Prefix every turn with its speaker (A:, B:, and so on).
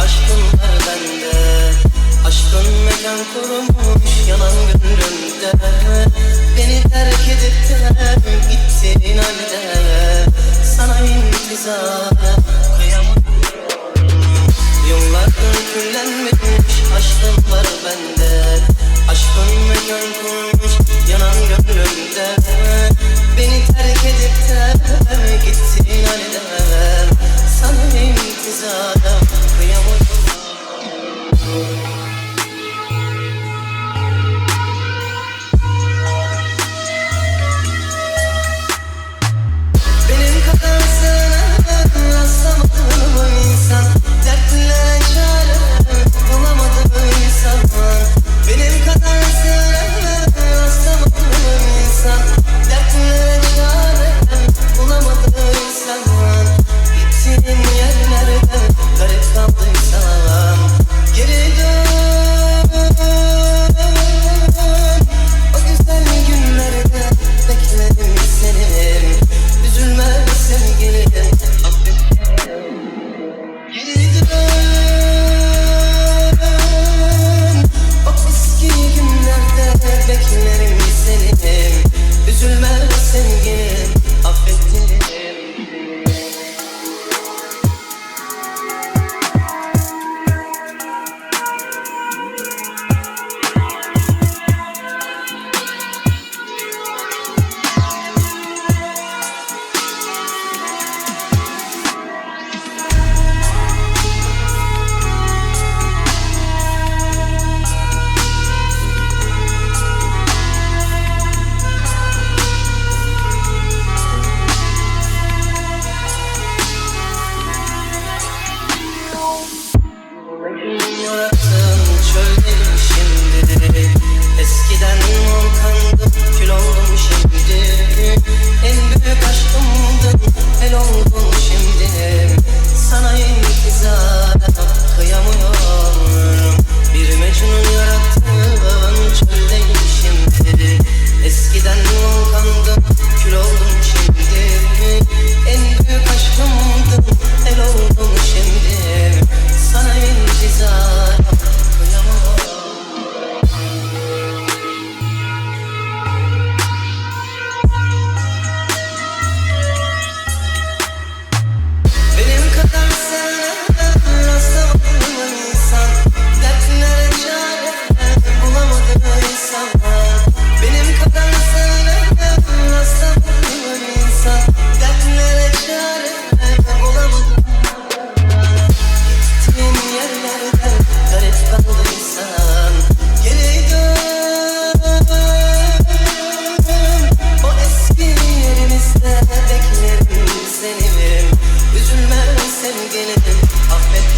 A: Aşkın var bende. Aşkın mekan kurmuş yanan gönlümde. Beni terk edip de gittin halde. Sana intizar Yıllardır küllenmiş aşkın var bende. Aşkın mekan kurmuş yanan gönlümde. Beni terk edip de gittin halde. Sana intizar Thank you. sevgili Affet